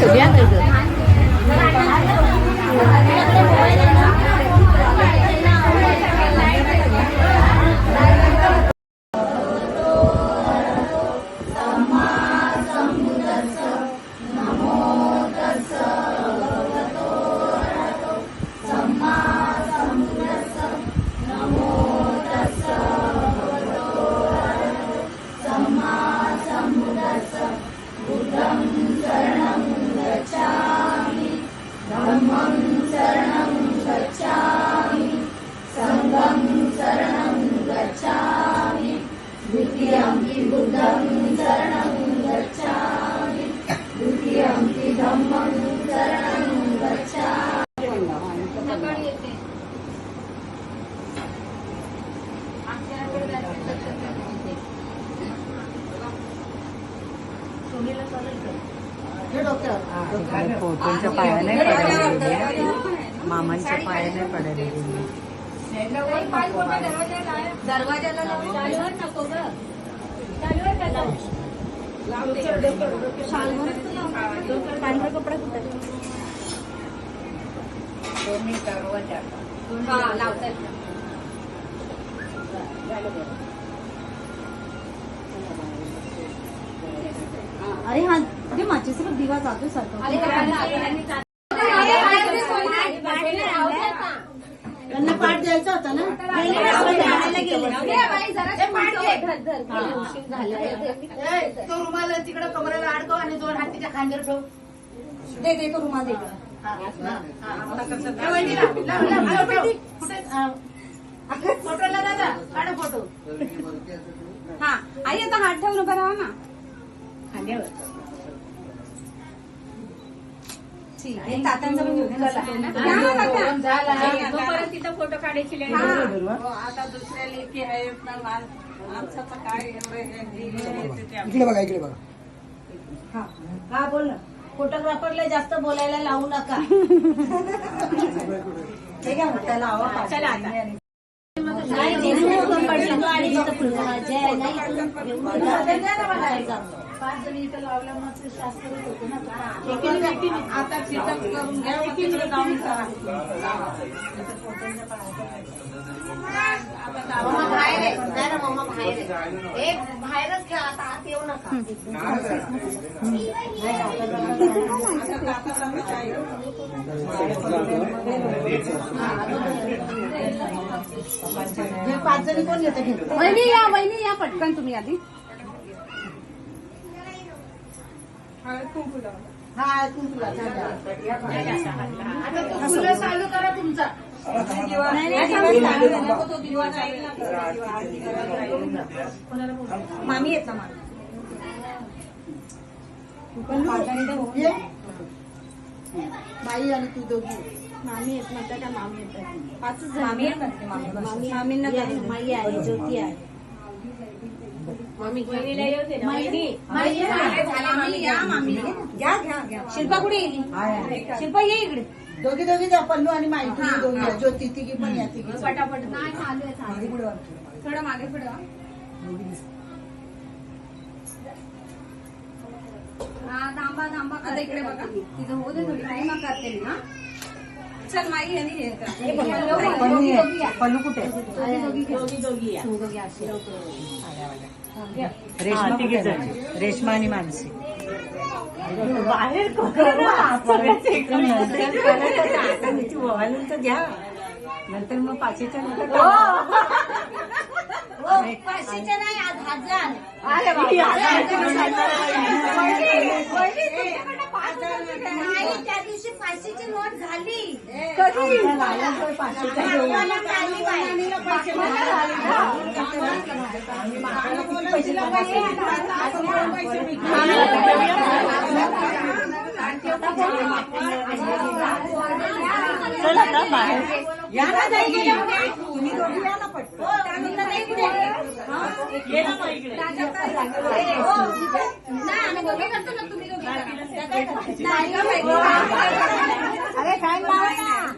手边那个。फोटोंच्या पाया नाही पडायला मामांच्या पाया नाही पडायला दरवाजाला नको ग. पांढरा कपडा कुठे? हा लावतात अरे हा ते माझ्यासोबत दिवा जातो सारखा. त्यांना पाठ द्यायचा होता ना? तो रुमाल तिकडे कमरेला अडकव आणि दोन हात तिच्या खांद्यावर ठेव. दे दे तो रुमाल दे? फोटोला दादा काढ फोटो. हा. आई आता हात ठेवून उभा राहा ना. ठीक आहे. तिथं फोटो काढायची हो, आता दुसऱ्या लेखी काय इकडे बघा इकडे बघा हा. हा बोल ना फोटोग्राफरला जास्त बोलायला लावू नका हे त्याला चला आता नाही, पाच जणी इथं लावल्या मग ते शास्त्र होतं ना. आता चिटक करून घ्या मग तिकडे जाऊन करा. मम्मा बाहेर आहे. नाही ना मम्मा बाहेर आहे. एक बाहेरच खेळा आता आत येऊ नका. हे पाच जणी कोण घेतं घेत वहिनी या वहिनी या पटकन तुम्ही आधी. हा चालू करा तुमचा. मामी येत ना मामी. ये. बाई आणि तू दोघी. मामी येत म्हणतात मामी येतात पाचच मामी येतात मामी मामींना माई आहे ज्योती आहे. शिल्पा कुठे गेली? शिल्पा ये इकडे. दोघी दोघी द्या पल्लू आणि माई. तुम्ही दोघी द्या. ज्योती तिघी पण या तिघी पटापट. थोडं मागे पुढं हा थांबा थांबा आता इकडे बघा. तिथं होऊ दे थोडी. टाइम करते मी हा. चल माई यांनी हे कर. पल्लू कुठे? रेश्मा कुठे? रेश्मा आणि मानसी. घ्या. नंतर मग पाचीच्या नंतर पाचशेच्या नाही. आज हजार. त्या दिवशी पाचशेची नोट झाली चल आता बाहेर या ना दोघी. तुम्ही दोघी या ना पटकन ये ना मग इकडे. अरे काय लावा ना वाजवत नाही. मग तिथून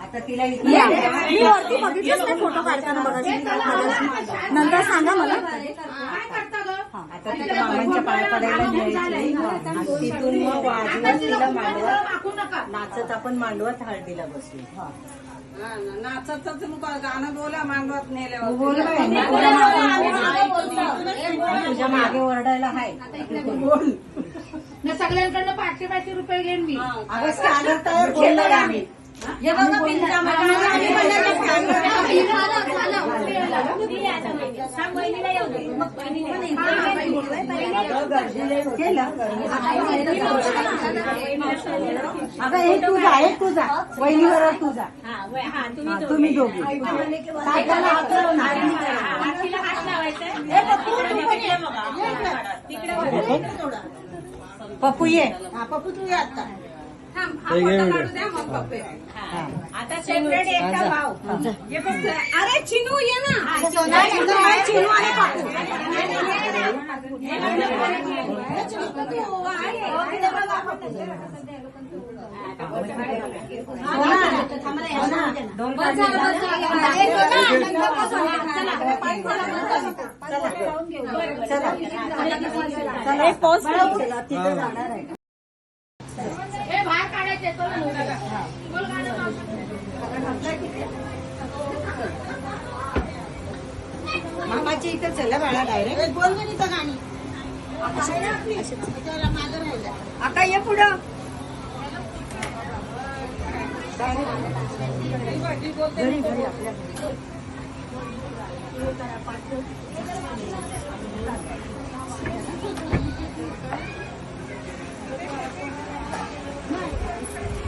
आता तिला इथे मी वरती बघितलंच नाही फोटो काढताना बघा नंतर सांगा मला. आता तिच्या मामांच्या पाया पडायला न्यायची आणि तिथून मग वाजवत तिला मांडवत नाचत आपण मांडवत हळदीला बसू. नाचत गाणं बोला मांडवत नेल्यावर. तुझ्या मागे- तुझ्या मागे ओरडायला हाय. बोल. सगळ्यांकडनं पाचशे पाचशे रुपये घेईन मी. अगं स्कॅनर तयार केलं आम्ही. हे? बघा बिल झालं, केलं. अगं हे तुझा हे तुझा वहिनीवर तुझा हा वय- हा तुम्ही हा, दोघे. तुम्ही दोघी. तात्याला हात लावायचा पप्पू ये हा पप्पू तू ये आता थांब हा फोटो काढू द्या मग पप्पे आता सेपरेट एकटा भाऊ हे बघ अरे चिनू ये ना चिनू आणि पप्पू दोन बस झालं, बस झालं. एक होता, नंतर बस झालं. चला. चला पॉज तिथं जाणार आहे. हे बाहेर काढायचे तो बोल गाणं लाव. मामाची इथं चला बाळा डायरेक्ट एक बोल गं नीता गाणी. त्याला मागं राहिलं. आता ये पुढं. घरी घरी आपल्या Thank you.